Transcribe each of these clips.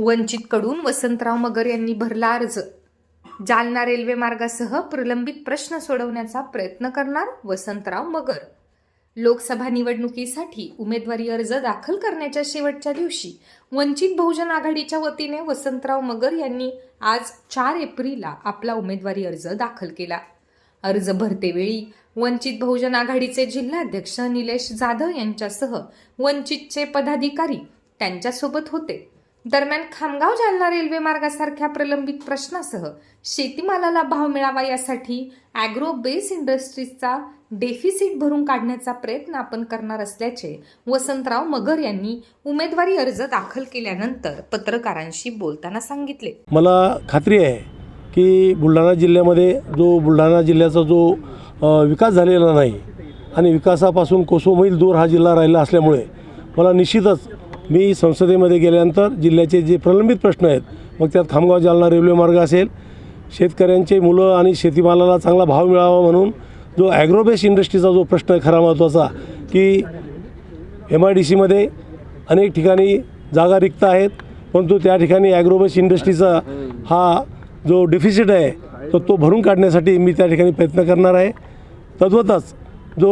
वंचितकडून वसंतराव मगर यांनी भरला अर्ज. जालना रेल्वे मार्गासह प्रलंबित प्रश्न सोडवण्याचा प्रयत्न करणार वसंतराव मगर. लोकसभा निवडणुकीसाठी उमेदवारी अर्ज दाखल करण्याच्या शेवटच्या दिवशी वंचित बहुजन आघाडीच्या वतीने वसंतराव मगर यांनी आज चार एप्रिलला आपला उमेदवारी अर्ज दाखल केला. अर्ज भरतेवेळी वंचित बहुजन आघाडीचे जिल्हाध्यक्ष निलेश जाधव यांच्यासह वंचितचे पदाधिकारी त्यांच्यासोबत होते. दरम्यान खामगाव जालना रेल्वे मार्गासारख्या प्रलंबित प्रश्नासह शेतीमालाला भाव मिळावा यासाठी अॅग्रो बेस इंडस्ट्रीजचा डेफिसिट भरून काढण्याचा प्रयत्न आपण करणार असल्याचे वसंतराव मगर यांनी उमेदवारी अर्ज दाखल केल्यानंतर पत्रकारांशी बोलताना सांगितले. मला खात्री आहे की बुलढाणा जिल्ह्यामध्ये जो बुलढाणा जिल्ह्याचा जो विकास झालेला नाही आणि विकासापासून कोसोमैल दूर हा जिल्हा राहिला असल्यामुळे मला निश्चितच मी संसदेमध्ये गेल्यानंतर जिल्ह्याचे जे प्रलंबित प्रश्न आहेत मग त्यात खामगाव जालना रेल्वे मार्ग असेल शेतकऱ्यांचे मुलं आणि शेतीमालाला चांगला भाव मिळावा म्हणून जो ॲग्रोबेस इंडस्ट्रीचा जो प्रश्न आहे खरा महत्त्वाचा की एम आय डी सीमध्ये अनेक ठिकाणी जागा रिक्त आहेत परंतु त्या ठिकाणी ॲग्रोबेस इंडस्ट्रीचा हा जो डिफिसिट आहे तर तो भरून काढण्यासाठी मी त्या ठिकाणी प्रयत्न करणार आहे. तद्वतच जो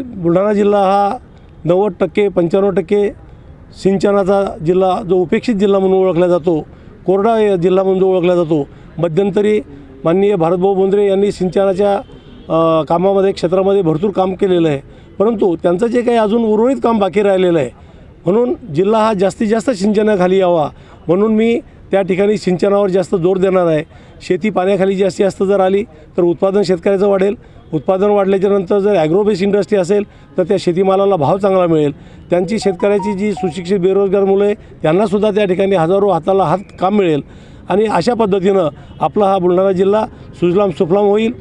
बुलढाणा जिल्हा हा नव्वद टक्के पंच्याण्णव टक्के सिंचनाचा जिल्हा जो उपेक्षित जिल्हा म्हणून ओळखला जातो कोरडा जिल्हा म्हणून जो ओळखला जातो मध्यंतरी माननीय भारतभाऊ बोंद्रे यांनी सिंचनाच्या कामामध्ये क्षेत्रामध्ये भरपूर काम केलेलं आहे. परंतु त्यांचं जे काही अजून उर्वरित काम बाकी राहिलेलं आहे म्हणून जिल्हा हा जास्तीत जास्त सिंचनाखाली यावा म्हणून मी त्या ठिकाणी सिंचनावर जास्त जोर देणार आहे. शेती पाण्याखाली जास्तीत जास्त जर आली तर उत्पादन शेतकऱ्याचं वाढेल. उत्पादन वाढल्याच्या नंतर जर ॲग्रोबेस इंडस्ट्री असेल तर त्या शेतीमालाला भाव चांगला मिळेल. त्यांची शेतकऱ्याची जी सुशिक्षित बेरोजगार मुलं आहे त्यांनासुद्धा त्या ठिकाणी हजारो हाताला हात काम मिळेल. आणि अशा पद्धतीनं आपला हा बुलढाणा जिल्हा सुजलाम सुफलाम होईल.